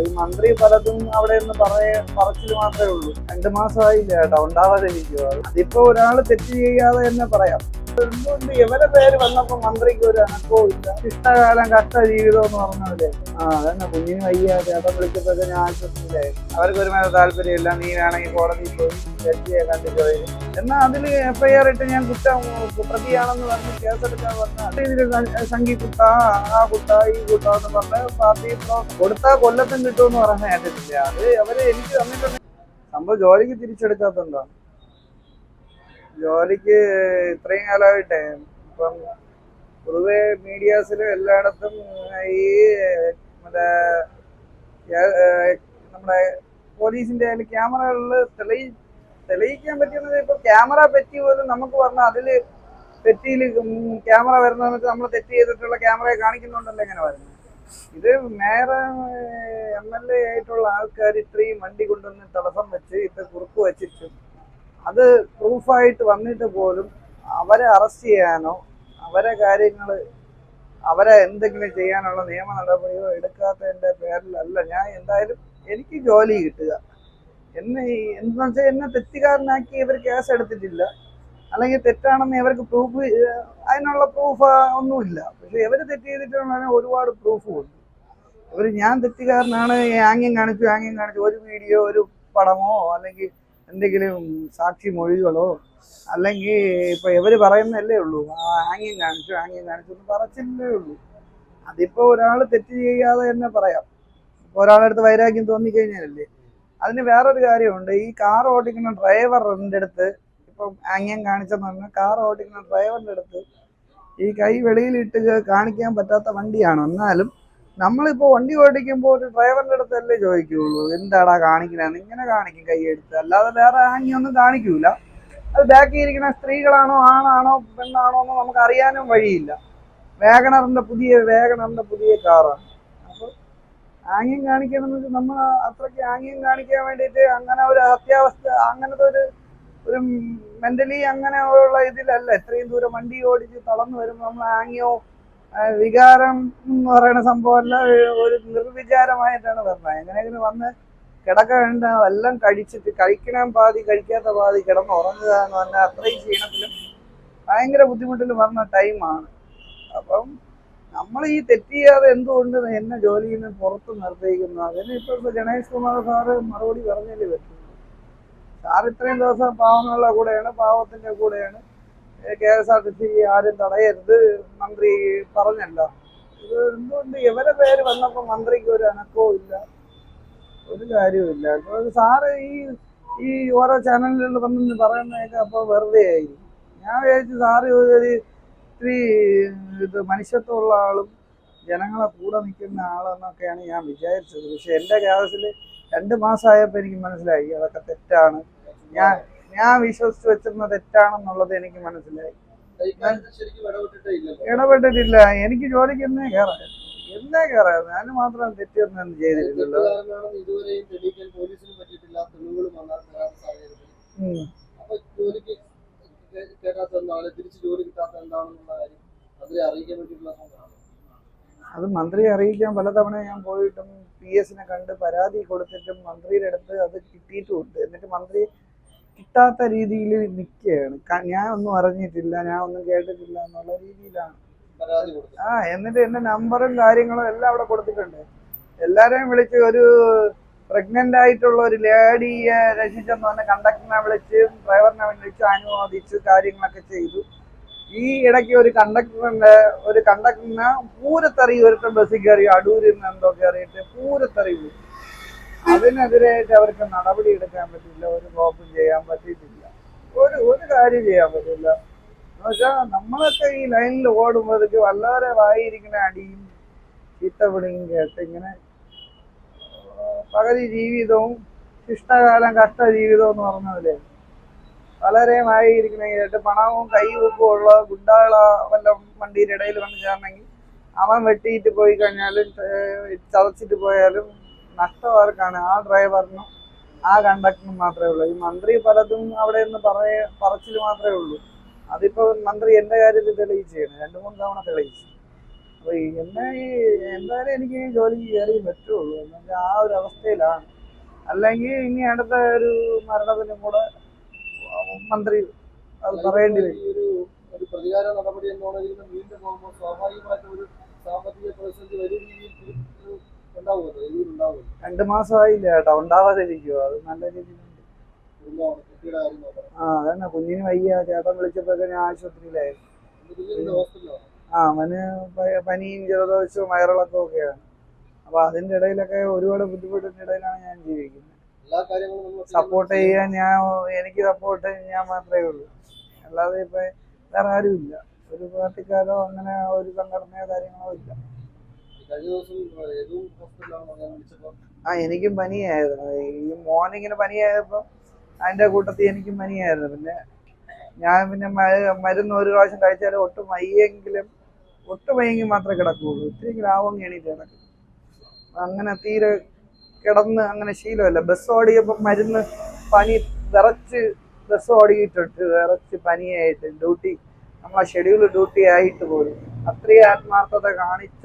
ഈ മന്ത്രി പലതും അവിടെ നിന്ന് പറയ പറച്ചിൽ മാത്രമേ ഉള്ളൂ. രണ്ട് മാസമായില്ല കേട്ടോ ഉണ്ടാവാതിരിക്കുക അതിപ്പോ ഒരാൾ തെറ്റ് ചെയ്യാതെ തന്നെ പറയാം. എന്തുകൊണ്ട് ഇവരെ പേര് വന്നപ്പോ മന്ത്രിക്ക് ഒരു അനക്കവും ഇല്ല. ഇഷ്ടകാലം കഷ്ട ജീവിതം എന്ന് പറഞ്ഞാലേ ആ അതന്നെ. കുഞ്ഞിന് വയ്യ. ചേട്ടൻ വിളിച്ചപ്പോഴത്തെ ഞാൻ അവർക്ക് ഒരു മേലെ താല്പര്യമില്ല നീ വേണമെങ്കിൽ കോടതിയിൽ പോയി ജഡ്ജിയെ കണ്ടിട്ട് വരും. എന്നാ അതിൽ എഫ്ഐആർ ഇട്ട് ഞാൻ കുറ്റം പ്രതിയാണെന്ന് പറഞ്ഞ് കേസെടുക്കാൻ പറഞ്ഞാൽ ഇതിൽ സംഘി കുട്ട ആ കുട്ട ഈ കുട്ട എന്ന് പറഞ്ഞ് പാർട്ടി കൊടുത്താ കൊടുത്താൽ കൊല്ലത്തും കിട്ടുമെന്ന് പറഞ്ഞ കേട്ടിട്ടില്ല. അത് അവർ എനിക്ക് തന്നിട്ടുണ്ട്. സംഭവം ജോലിക്ക് തിരിച്ചെടുക്കാത്തതുകൊണ്ടാണ്. ജോലിക്ക് ഇത്രയും കാലമായിട്ടെ. ഇപ്പം പൊതുവെ മീഡിയാസിലും എല്ലായിടത്തും ഈ മറ്റേ നമ്മുടെ പോലീസിന്റെ അതിൽ ക്യാമറകളിൽ തെളി തെളിയിക്കാൻ പറ്റുന്നത് ഇപ്പൊ ക്യാമറ പറ്റി പോലും നമുക്ക് പറഞ്ഞാൽ അതിൽ തെറ്റിയിൽ ക്യാമറ വരുന്നതെന്ന് വെച്ചാൽ നമ്മൾ തെറ്റ് ചെയ്തിട്ടുള്ള ക്യാമറയെ കാണിക്കുന്നുണ്ടല്ലോ എങ്ങനെ വരുന്നത്. ഇത് മേയർ എം എൽ എ ആയിട്ടുള്ള ആൾക്കാർ ഇത്രയും വണ്ടി കൊണ്ടുവന്ന് തടസ്സം വെച്ച് ഇത് കുറുക്ക് വെച്ചിട്ട് അത് പ്രൂഫായിട്ട് വന്നിട്ട് പോലും അവരെ അറസ്റ്റ് ചെയ്യാനോ അവരെ കാര്യങ്ങൾ അവരെ എന്തെങ്കിലും ചെയ്യാനുള്ള നിയമ നടപടിയോ എടുക്കാത്തതിന്റെ പേരിലല്ല. ഞാൻ എന്തായാലും എനിക്ക് ജോലി കിട്ടുക. എന്നെ എന്താന്ന് വെച്ചാൽ എന്നെ തെറ്റുകാരനാക്കി ഇവർ കേസ് എടുത്തിട്ടില്ല. അല്ലെങ്കിൽ തെറ്റാണെന്ന് ഇവർക്ക് പ്രൂഫ് അതിനുള്ള പ്രൂഫ് ഒന്നുമില്ല. പക്ഷെ ഇവർ തെറ്റ് ചെയ്തിട്ടുള്ള ഒരുപാട് പ്രൂഫും ഉണ്ട്. ഇവർ ഞാൻ തെറ്റുകാരനാണ് ആംഗ്യം കാണിച്ചു ആംഗ്യം കാണിച്ചു. ഒരു വീഡിയോ ഒരു പടമോ അല്ലെങ്കിൽ എന്തെങ്കിലും സാക്ഷി മൊഴികളോ അല്ലെങ്കിൽ ഇപ്പൊ ഇവർ പറയുന്നല്ലേ ഉള്ളൂ. ആംഗ്യം കാണിച്ചു ആംഗ്യം കാണിച്ചു എന്ന് പറച്ചില്ലേ ഉള്ളൂ. അതിപ്പോ ഒരാൾ തെറ്റ് ചെയ്യാതെ തന്നെ പറയാം. ഒരാളടുത്ത് വൈരാഗ്യം തോന്നിക്കഴിഞ്ഞാലല്ലേ? അതിന് വേറൊരു കാര്യമുണ്ട്. ഈ കാർ ഓടിക്കുന്ന ഡ്രൈവറിന്റെ അടുത്ത് ഇപ്പം ആംഗ്യം കാണിച്ചെന്ന് പറഞ്ഞാൽ കാർ ഓടിക്കുന്ന ഡ്രൈവറിന്റെ അടുത്ത് ഈ കൈ വെളിയിലിട്ട് കാണിക്കാൻ പറ്റാത്ത വണ്ടിയാണ്. എന്നാലും നമ്മളിപ്പോ വണ്ടി ഓടിക്കുമ്പോൾ ഒരു ഡ്രൈവറിന്റെ അടുത്തല്ലേ ചോദിക്കുള്ളൂ. എന്താടാ കാണിക്കണെന്ന്? ഇങ്ങനെ കാണിക്കും കൈ എടുത്ത്. അല്ലാതെ വേറെ ആങ്ങിയൊന്നും കാണിക്കൂല. അത് ബാക്കിൽ ഇരിക്കുന്ന സ്ത്രീകളാണോ ആണാണോ പെണ്ണാണോ എന്ന് നമുക്ക് അറിയാനും വഴിയില്ല. വേഗണറിന്റെ പുതിയ വേഗണറിന്റെ പുതിയ കാറാണ് ആംഗ്യം കാണിക്കണമെന്ന് നമ്മൾ അത്രയ്ക്ക് ആംഗ്യം കാണിക്കാൻ വേണ്ടിയിട്ട് അങ്ങനെ ഒരു അത്യാവസ്ഥ അങ്ങനത്തെ ഒരു ഒരു മെന്റലി അങ്ങനെ ഉള്ള ഇതിലല്ല. ഇത്രയും ദൂരം വണ്ടി ഓടിച്ച് തളർന്നു വരുമ്പോൾ നമ്മൾ ആംഗ്യവും ആ, വികാരം എന്ന് പറയുന്ന സംഭവമല്ല ഒരു നിർവികാരമായിട്ടാണ് പറഞ്ഞത്. എങ്ങനെയെങ്കിലും വന്ന് കിടക്ക വേണ്ട എല്ലാം കഴിച്ചിട്ട് കഴിക്കണം പാതി കഴിക്കാത്ത പാതി കിടന്ന് ഉറങ്ങുക എന്ന് പറഞ്ഞാൽ അത്രയും ക്ഷീണത്തിലും ഭയങ്കര ബുദ്ധിമുട്ടിൽ വന്ന ടൈമാണ് അപ്പം നമ്മൾ ഈ തെറ്റ് ചെയ്യാതെ എന്തുകൊണ്ട് എന്നെ ജോലിയിൽ നിന്ന് പുറത്ത് നിർദ്ദേശിക്കുന്നു? അതിന് ഇപ്പോഴത്തെ ഗണേഷ് കുമാർ സാറ് മറുപടി പറഞ്ഞല്ലേ പറ്റുള്ളൂ സാർ ഇത്രയും ദിവസം പാവങ്ങളുടെ കൂടെയാണ് പാവത്തിന്റെ കൂടെയാണ്. K S R T C ആരും തടയരുത്. മന്ത്രി പറഞ്ഞല്ലോ. ഇത് എന്തുകൊണ്ട് ഇവരെ പേര് വന്നപ്പോൾ മന്ത്രിക്ക് ഒരു അനക്കവും ഇല്ല? ഒരു കാര്യവുമില്ല അപ്പോൾ സാറ് ഈ ഈ ഓരോ ചാനലുകളിൽ വന്നു പറയുന്നതൊക്കെ അപ്പോൾ വെറുതെ ആയി. ഞാൻ വിചാരിച്ചു സാറ് ഒരു ഇത്തിരി ഇത് മനുഷ്യത്വമുള്ള ആളും ജനങ്ങളെ കൂടെ നിൽക്കുന്ന ആളെന്നൊക്കെയാണ് ഞാൻ വിചാരിച്ചത്. പക്ഷെ എന്റെ കേസിൽ രണ്ട് മാസമായപ്പോൾ എനിക്ക് മനസ്സിലായി. അതൊക്കെ തെറ്റാണ്. ഞാൻ ഞാൻ വിശ്വസിച്ച് വെച്ചിരുന്ന തെറ്റാണെന്നുള്ളത് എനിക്ക് മനസ്സിലായി. ഇടപെട്ടിട്ടില്ല. എനിക്ക് ജോലിക്ക് എന്നേ കയറാം എന്നേ കയറാം ഞാൻ മാത്രം തെറ്റിയൊന്നും ചെയ്തിട്ടില്ലല്ലോ. അത് മന്ത്രിയെ അറിയിക്കാൻ പലതവണ ഞാൻ പോയിട്ടും പി എസിനെ കണ്ട് പരാതി കൊടുത്തിട്ടും മന്ത്രിയുടെ അടുത്ത് അത് കിട്ടിയിട്ടുമുണ്ട്. എന്നിട്ട് മന്ത്രി കിട്ടാത്ത രീതിയിൽ നിൽക്കുകയാണ്. ഞാൻ ഒന്നും അറിഞ്ഞിട്ടില്ല ഞാൻ ഒന്നും കേട്ടിട്ടില്ല എന്നുള്ള രീതിയിലാണ്. ആ എന്നിട്ട് എന്റെ നമ്പറും കാര്യങ്ങളും എല്ലാം അവിടെ കൊടുത്തിട്ടുണ്ട്. എല്ലാരെയും വിളിച്ച് ഒരു പ്രഗ്നന്റ് ആയിട്ടുള്ള ഒരു ലേഡിയെ രക്ഷിച്ചെന്ന് പറഞ്ഞ കണ്ടക്ടറിനെ വിളിച്ച് ഡ്രൈവറിനെ വിളിച്ച് അനുവാദിച്ച് കാര്യങ്ങളൊക്കെ ചെയ്തു. ഈ ഇടയ്ക്ക് ഒരു കണ്ടക്ടറിന്റെ ഒരു കണ്ടക്ടറിനെ പൂരത്തെറി ഒരുത്തം ബസ്സിൽ കയറി അടൂരിൽ നിന്ന് എന്തോ കയറിയിട്ട് പൂരത്തെറി വിളിച്ചു. അതിനെതിരായിട്ട് അവർക്ക് നടപടി എടുക്കാൻ പറ്റില്ല ഒരു കോപ്പും ചെയ്യാൻ പറ്റിയിട്ടില്ല. ഒരു ഒരു കാര്യം ചെയ്യാൻ പറ്റില്ല. എന്നുവെച്ചാൽ നമ്മളൊക്കെ ഈ ലൈനിൽ ഓടുമ്പോഴേക്ക് വല്ലാതെ വായിരിക്കുന്ന അടിയും ചീത്തവിളിയും കേട്ട് ഇങ്ങനെ പകുതി ജീവിതവും ശിഷ്ടകാലം കഷ്ട ജീവിതം എന്ന് പറഞ്ഞതല്ലേ? വളരെ മായിരിക്കണ കേട്ട് പണവും കൈവെപ്പും ഉള്ള ഗുണ്ടാള വല്ല വണ്ടിയുടെ ഇടയിൽ വന്ന് ചേർന്നെങ്കിൽ അവൻ വെട്ടിയിട്ട് പോയി കഴിഞ്ഞാലും ചതച്ചിട്ട് പോയാലും നഷ്ടം ആർക്കാണ് ആ ഡ്രൈവറിനും ആ കണ്ടക്ടറിനും മാത്രമേ ഉള്ളൂ. ഈ മന്ത്രി പലതും അവിടെ നിന്ന് പറയ പറച്ചിൽ മാത്രമേ ഉള്ളൂ. അതിപ്പോ മന്ത്രി എന്റെ കാര്യത്തിൽ തെളിയിച്ചാണ് രണ്ടു മൂന്ന് തവണ തെളിയിച്ചു. അപ്പൊ എന്നെ ഈ എന്തായാലും എനിക്ക് ജോലി ജോലിക്ക് കയറി പറ്റുള്ളൂ. എന്ന് ആ ഒരു അവസ്ഥയിലാണ്. അല്ലെങ്കിൽ ഇനി അടുത്ത ഒരു മരണത്തിനും കൂടെ മന്ത്രി അത് പറയേണ്ടി വരും. ഒരു ഒരു പ്രതികാര നടപടി എന്നുള്ള രീതിയിൽ വീണ്ടും സ്വാഭാവികമായിട്ടും ഒരു സാമ്പത്തിക പ്രതിസന്ധി വലിയ രീതിയിൽ രണ്ട് മാസമായില്ല കേട്ടോ ഉണ്ടാവാതിരിക്കുവോ അത് നല്ല രീതിയിൽ ആ അതന്നെ കുഞ്ഞിന് വയ്യ. ചേട്ടൻ വിളിച്ചപ്പോഴൊക്കെ ഞാൻ ആശുപത്രിയിലായിരുന്നു ആ അവന് പനിയും ജലദോഷവും വയറിളക്കവും ഒക്കെയാണ്. അപ്പൊ അതിന്റെ ഇടയിലൊക്കെ ഒരുപാട് ബുദ്ധിമുട്ടിന്റെ ഇടയിലാണ് ഞാൻ ജീവിക്കുന്നത്. സപ്പോർട്ട് ചെയ്യാൻ ഞാൻ എനിക്ക് സപ്പോർട്ട് ഞാൻ മാത്രമേ ഉള്ളൂ. അല്ലാതെ ഇപ്പൊ വേറെ ആരുമില്ല. ഒരു പാർട്ടിക്കാരോ അങ്ങനെ ഒരു സംഘടനയോ കാര്യങ്ങളോ ഇല്ല. ആ എനിക്കും പനിയായിരുന്നു. ഈ മോർണിങ്ങിന് പനിയായപ്പോ അതിന്റെ കൂട്ടത്തിൽ എനിക്കും പനിയായിരുന്നു. പിന്നെ ഞാൻ പിന്നെ മരുന്ന് ഒരു പ്രാവശ്യം കഴിച്ചാലും ഒട്ടും വയ്യെങ്കിലും ഒട്ടും വയ്യെങ്കിൽ മാത്രമേ കിടക്കുകയുള്ളൂ. ഇത്തിരി ലാഭം എണീറ്റ് കിടക്കും. അങ്ങനെ തീരെ കിടന്ന് അങ്ങനെ ശീലമല്ല. ബസ് ഓടിയപ്പോൾ മരുന്ന് പനി വിറച്ച് ബസ് ഓടിയിട്ടുണ്ട്. വിറച്ച് പനിയായിട്ട് ഡ്യൂട്ടി നമ്മളെ ഷെഡ്യൂൾ ഡ്യൂട്ടി ആയിട്ട് പോലും അത്രയും ആത്മാർത്ഥത കാണിച്ച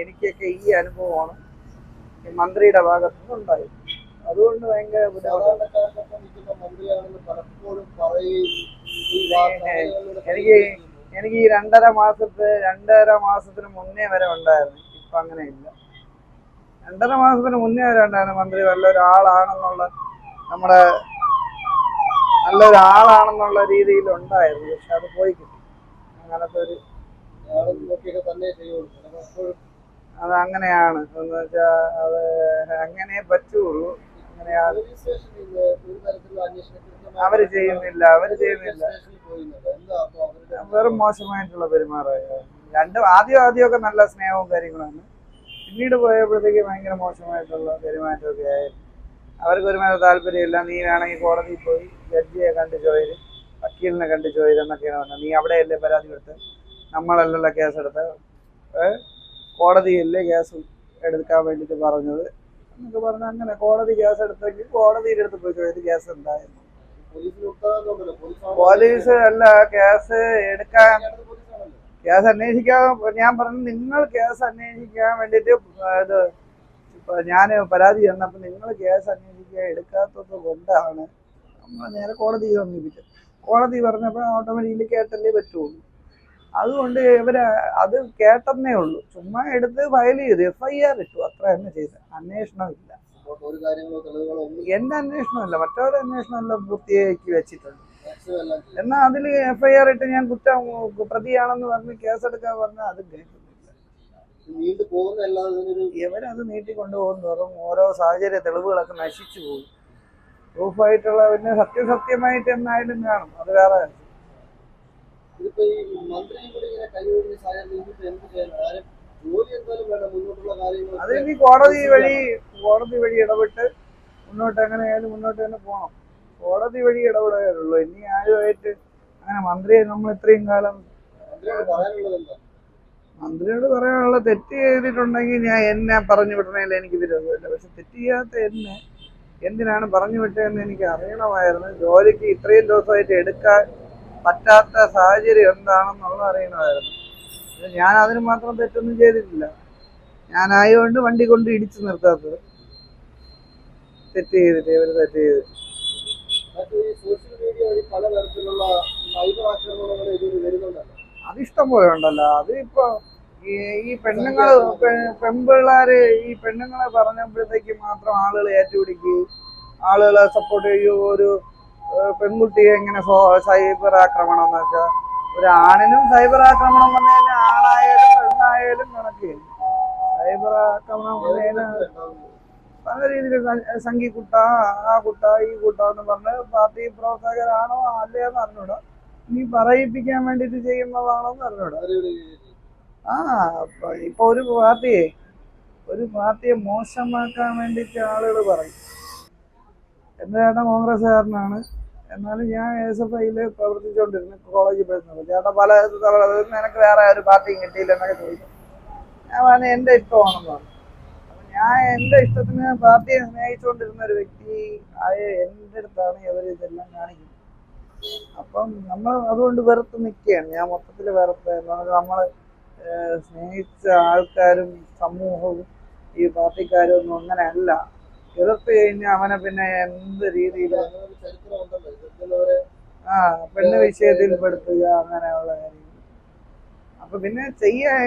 എനിക്കൊക്കെ ഈ അനുഭവമാണ്. മന്ത്രിയുടെ ഭാഗത്തു നിന്നുണ്ടായത് അതുകൊണ്ട് ഭയങ്കര എനിക്ക് എനിക്ക് ഈ രണ്ടര മാസത്തെ രണ്ടര മാസത്തിന് മുന്നേ വരെ ഉണ്ടായിരുന്നു. ഇപ്പൊ അങ്ങനെ ഇല്ല രണ്ടര മാസത്തിന് മുന്നേ വരെ ഉണ്ടായിരുന്നു മന്ത്രി. നല്ലൊരാളാണെന്നുള്ള നമ്മുടെ നല്ലൊരാളാണെന്നുള്ള രീതിയിൽ ഉണ്ടായിരുന്നു. പക്ഷെ അത് പോയി കിട്ടി. അങ്ങനത്തെ ഒരു അത് അങ്ങനെയാണ്. എന്ന് വെച്ചാൽ അത് അങ്ങനെ പറ്റുള്ളൂ അങ്ങനെയാണ് അവർ ചെയ്യുന്നില്ല. അവർ ചെയ്യുന്നില്ല. വെറും മോശമായിട്ടുള്ള പെരുമാറായ. രണ്ടും ആദ്യം ആദ്യമൊക്കെ നല്ല സ്നേഹവും കാര്യങ്ങളാണ് പിന്നീട് പോയപ്പോഴത്തേക്ക് ഭയങ്കര മോശമായിട്ടുള്ള പെരുമാറ്റമൊക്കെ ആയി. അവർക്ക് ഒരുമാതിരി താല്പര്യമില്ല. നീ വേണമെങ്കിൽ കോടതിയിൽ പോയി ജഡ്ജിയെ കണ്ട് ചോര് വക്കീലിനെ കണ്ട് ചോര് എന്നൊക്കെയാണ് പറഞ്ഞത്. നീ അവിടെയല്ലേ പരാതി കൊടുത്ത് നമ്മളല്ലല്ലോ കേസെടുത്ത് കോടതിയല്ലേ കേസ് എടുക്കാൻ വേണ്ടിയിട്ട് പറഞ്ഞത് എന്നൊക്കെ പറഞ്ഞ അങ്ങനെ കോടതി കേസ് എടുത്തെങ്കിൽ കോടതിയുടെ അടുത്ത് പോയി ചോദിച്ചു കേസ് എന്തായിരുന്നു? പോലീസ് അല്ല കേസ് എടുക്കാൻ കേസ് അന്വേഷിക്കാൻ ഞാൻ പറഞ്ഞു നിങ്ങൾ കേസ് അന്വേഷിക്കാൻ വേണ്ടിയിട്ട് ഇത് ഞാൻ പരാതി തന്നപ്പോൾ നിങ്ങൾ കേസ് അന്വേഷിക്കാൻ എടുക്കാത്തത് കൊണ്ടാണ് നമ്മൾ നേരെ കോടതിയെ സമീപിച്ചത്. കോടതി പറഞ്ഞപ്പോൾ ഓട്ടോമാറ്റിക്കലി കേട്ടല്ലേ പറ്റുള്ളൂ. അതുകൊണ്ട് ഇവർ അത് കേട്ടെന്നേ ഉള്ളൂ. ചുമ്മാ എടുത്ത് ഫയൽ ചെയ്തു. എഫ് ഐ ആർ ഇട്ടു. അത്ര തന്നെ ചെയ്ത് അന്വേഷണം ഇല്ല. എന്റെ അന്വേഷണമല്ല മറ്റവരുടെ അന്വേഷണം എല്ലാം പൂർത്തിയാക്കി വെച്ചിട്ടുണ്ട്. എന്നാ എന്നാൽ അതിൽ എഫ് ഐ ആർ ഇട്ട് ഞാൻ കുറ്റം പ്രതിയാണെന്ന് പറഞ്ഞ് കേസെടുക്കാൻ പറഞ്ഞാൽ അത് ഇവരത് നീട്ടിക്കൊണ്ടുപോകും തോറും ഓരോ സാഹചര്യ തെളിവുകളൊക്കെ നശിച്ചു പോകും. പ്രൂഫായിട്ടുള്ള പിന്നെ സത്യസത്യമായിട്ട് എന്നായാലും കാണും. അത് വേറെ. ഇതിപ്പോ ഈ മന്ത്രിയും കൂടി ഇങ്ങനെ കൈയൊഴിഞ്ഞ സാഹചര്യം എന്ത് ചെയ്യാനാണ് കാര്യം ജോലി എന്തായാലും വേണം മുന്നോട്ടുള്ള കാര്യങ്ങൾ അത് ഇനി കോടതി വഴി കോടതി വഴി ഇടപെട്ട് മുന്നോട്ട് എങ്ങനെയായാലും മുന്നോട്ട് തന്നെ പോകണം കോടതി വഴി ഇടപെടുകയുള്ളൂ ഇനി ആരുമായിട്ട് അങ്ങനെ മന്ത്രിയെ നമ്മൾ ഇത്രയും കാലം മന്ത്രിയോട് മന്ത്രിയോട് പറയാനുള്ള തെറ്റ് ചെയ്തിട്ടുണ്ടെങ്കിൽ ഞാൻ എന്നെ പറഞ്ഞു വിടണേൽ എനിക്ക് വിരോധമില്ല. പക്ഷെ തെറ്റ് ചെയ്യാത്ത എന്നെ എന്തിനാണ് പറഞ്ഞു വിട്ടതെന്ന് എനിക്ക് അറിയണമായിരുന്നു. ജോലിക്ക് ഇത്രയും ദിവസമായിട്ട് എടുക്കാൻ പറ്റാത്ത സാഹചര്യം എന്താണെന്നുള്ളത് അറിയണമായിരുന്നു. ഞാൻ അതിന് മാത്രം തെറ്റൊന്നും ചെയ്തിട്ടില്ല. ഞാനായതുകൊണ്ട് വണ്ടി കൊണ്ട് ഇടിച്ചു നിർത്താത്തത്. തെറ്റ് ചെയ്തിട്ട് ഇവർ തെറ്റ് ചെയ്തിട്ട്. വരുന്നുണ്ടല്ലോ. അതിഷ്ടം പോലെ ഉണ്ടല്ലോ. അത് ഇപ്പൊ ഈ പെണ്ണുങ്ങൾ പെൺപിള്ളേര് ഈ പെണ്ണുങ്ങളെ പറഞ്ഞപ്പോഴത്തേക്ക് മാത്രം ആളുകൾ ഏറ്റുപിടിക്കുകയും ആളുകളെ സപ്പോർട്ട് ചെയ്യുകയോ ഒരു പെൺകുട്ടിയെ എങ്ങനെ സൈബർ ആക്രമണം എന്ന് വെച്ചാൽ ഒരു ആണിനും സൈബർ ആക്രമണം വന്നു കഴിഞ്ഞാൽ ആണായാലും പെണ്ണായാലും കണക്ക് സൈബർ ആക്രമണം വന്നു പല രീതിയിൽ സംഘി കുട്ട ആ കുട്ട ഈ കുട്ട എന്ന് പറഞ്ഞ് പാർട്ടി പ്രവർത്തകരാണോ അല്ലയെന്ന് അറിഞ്ഞൂടാ. നീ പറയിപ്പിക്കാൻ വേണ്ടിയിട്ട് ചെയ്യുന്നതാണോ എന്ന് അറിഞ്ഞൂടാ. ആ ഇപ്പൊ ഒരു പാർട്ടിയെ ഒരു പാർട്ടിയെ മോശമാക്കാൻ വേണ്ടിട്ട് ആളുകൾ പറയും. എന്റെ ചേട്ടൻ കോൺഗ്രസ്സുകാരനാണ്. എന്നാലും ഞാൻ എസ് എഫ് ഐയിൽ പ്രവർത്തിച്ചുകൊണ്ടിരുന്നു കോളേജിൽ പോയിരുന്നത് ചേട്ടൻ പല നിനക്ക് വേറെ ഒരു പാർട്ടിയും കിട്ടിയില്ല എന്നൊക്കെ ചോദിച്ചു ഞാൻ പറഞ്ഞു എന്റെ ഇഷ്ടമാണെന്ന് പറഞ്ഞു. അപ്പൊ ഞാൻ എന്റെ ഇഷ്ടത്തിന് പാർട്ടിയെ സ്നേഹിച്ചുകൊണ്ടിരുന്ന ഒരു വ്യക്തി ആയ എന്റെ അടുത്താണ് ഇവർ ഇതെല്ലാം കാണിക്കുന്നത്. അപ്പം നമ്മൾ അതുകൊണ്ട് വെറുത്ത് നിൽക്കുകയാണ്. ഞാൻ മൊത്തത്തിൽ വെറുത്ത് നമ്മൾ സ്നേഹിച്ച ആൾക്കാരും സമൂഹവും ഈ പാർട്ടിക്കാരും ഒന്നും അങ്ങനെയല്ല. എതിർത്ത് കഴിഞ്ഞാൽ അവനെ പിന്നെ എന്ത് രീതിയിൽ ആ പെണ്ണ് വിഷയത്തിൽ പെടുത്തുക അങ്ങനെയുള്ള കാര്യങ്ങൾ അപ്പൊ പിന്നെ ചെയ്യാൻ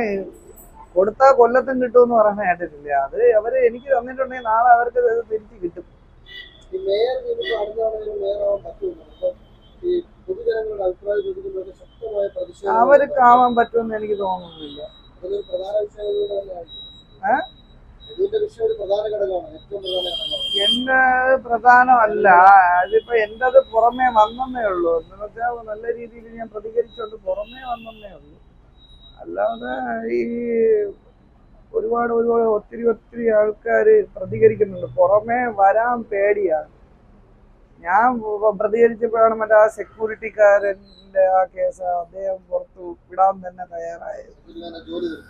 കൊടുത്താ കൊല്ലത്തും കിട്ടും എന്ന് പറയുന്ന കേട്ടിട്ടില്ല അത് അവർ എനിക്ക് തന്നിട്ടുണ്ടെങ്കിൽ നാളെ അവർക്ക് അത് തിരിച്ചു കിട്ടും. അവർക്ക് ആവാൻ പറ്റുമെന്ന് എനിക്ക് തോന്നുന്നില്ല. എന്റെ പ്രധാനമല്ല. അതിപ്പോ എന്റത് പുറമേ വന്നേ ഉള്ളൂ. എന്ന് വെച്ചാൽ നല്ല രീതിയിൽ ഞാൻ പ്രതികരിച്ചുകൊണ്ട് പുറമേ വന്നേ ഉള്ളൂ. അല്ലാതെ ഈ ഒരുപാട് ഒരുപാട് ഒത്തിരി ഒത്തിരി ആൾക്കാർ പ്രതികരിക്കുന്നുണ്ട്. പുറമേ വരാൻ പേടിയാണ് ഞാൻ പ്രതികരിച്ചപ്പോഴാണ് മറ്റേ ആ സെക്യൂരിറ്റിക്കാരന്റെ ആ കേസ് അദ്ദേഹം പുറത്തു വിടാൻ തന്നെ തയ്യാറായത് ഇതിൽ തന്നെ ജോലി തരും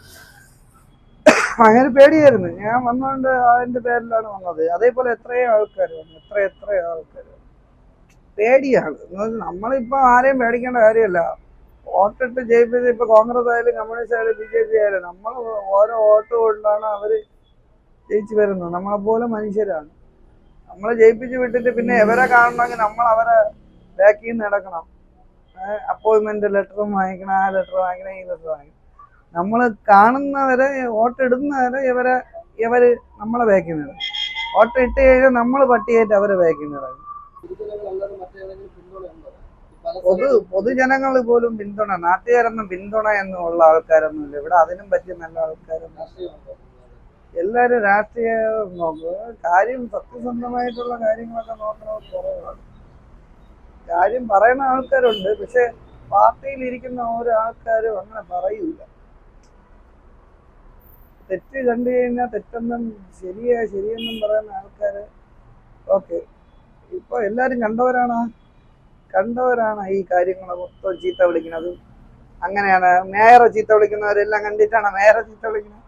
അങ്ങനെ പേടിയായിരുന്നു. ഞാൻ വന്നുകൊണ്ട് അതിന്റെ പേരിലാണ് വന്നത്. അതേപോലെ എത്രയോ ആൾക്കാർ വന്നു. എത്ര എത്ര ആൾക്കാർ പേടിയാണ്. നമ്മളിപ്പോ ആരെയും പേടിക്കേണ്ട കാര്യമല്ല. വോട്ടിട്ട് ജയിപ്പിച്ച് ഇപ്പൊ കോൺഗ്രസ് ആയാലും കമ്മ്യൂണിസ്റ്റ് ആയാലും ബി ജെ പി ആയാലും നമ്മൾ ഓരോ വോട്ട് കൊണ്ടാണ് അവർ ജയിച്ചു വരുന്നത്. നമ്മളെപ്പോലെ മനുഷ്യരാണ്. നമ്മളെ ജയിപ്പിച്ച് വിട്ടിട്ട് പിന്നെ എവരെ കാണണമെങ്കിൽ നമ്മൾ അവരെ ബാക്കിൽ നിന്ന് നടക്കണം. അപ്പോയിന്റ്മെന്റ് ലെറ്ററും വാങ്ങിക്കണം ആ ലെറ്റർ വാങ്ങിക്കണം ഈ ലെറ്റർ വാങ്ങിക്കണം. നമ്മൾ കാണുന്നവരെ വോട്ട് ഇടുന്നവരെ ഇവരെ ഇവർ നമ്മളെ വേക്കുന്നത് ഇട്ട് കഴിഞ്ഞാൽ നമ്മൾ പട്ടിയായിട്ട് അവരെ വേക്കുന്നത് പൊതു പൊതുജനങ്ങൾ പോലും പിന്തുണ നാട്ടുകാരൊന്നും പിന്തുണ എന്നുള്ള ആൾക്കാരൊന്നും ഇല്ല ഇവിടെ അതിനും പറ്റിയ നല്ല ആൾക്കാരൊന്നും എല്ലാവരും രാഷ്ട്രീയ നോക്കുക കാര്യം സത്യസന്ധമായിട്ടുള്ള കാര്യങ്ങളൊക്കെ നോക്കണത് കുറവാണ്. കാര്യം പറയുന്ന ആൾക്കാരുണ്ട്. പക്ഷെ പാർട്ടിയിൽ ഇരിക്കുന്ന ഓരോ ആൾക്കാരും അങ്ങനെ പറയൂല. തെറ്റ് കണ്ടു കഴിഞ്ഞാൽ തെറ്റെന്നും ശരിയാ ശരിയെന്നും പറയുന്ന ആൾക്കാര്. ഓക്കെ. ഇപ്പൊ എല്ലാരും കണ്ടവരാണ്? കണ്ടവരാണ് ഈ കാര്യങ്ങൾ മൊത്തം ചീത്ത വിളിക്കുന്നത്. അങ്ങനെയാണ് മേയറെ ചീത്ത വിളിക്കുന്നവരെല്ലാം കണ്ടിട്ടാണ് മേയറെ ചീത്ത വിളിക്കുന്നത്?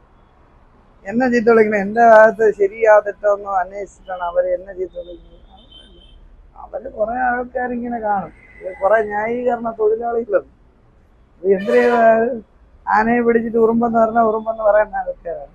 എന്നെ ചീത്ത വിളിക്കുന്നത്? എന്റെ ഭാഗത്ത് ശരിയാ തെറ്റോന്നോ അന്വേഷിച്ചിട്ടാണ് അവർ എന്നെ ചീത്ത വിളിക്കുന്നത്. അവർ കുറെ ആൾക്കാരിങ്ങനെ കാണും. കുറെ ന്യായീകരണ തൊഴിലാളികളുണ്ട് എന്ത് എന്തിനാ ആനയെ പിടിച്ചിട്ട് ഉറുമ്പെന്ന് പറഞ്ഞാൽ ഉറുമ്പെന്ന് പറയുന്ന ആൾക്കാരാണ്.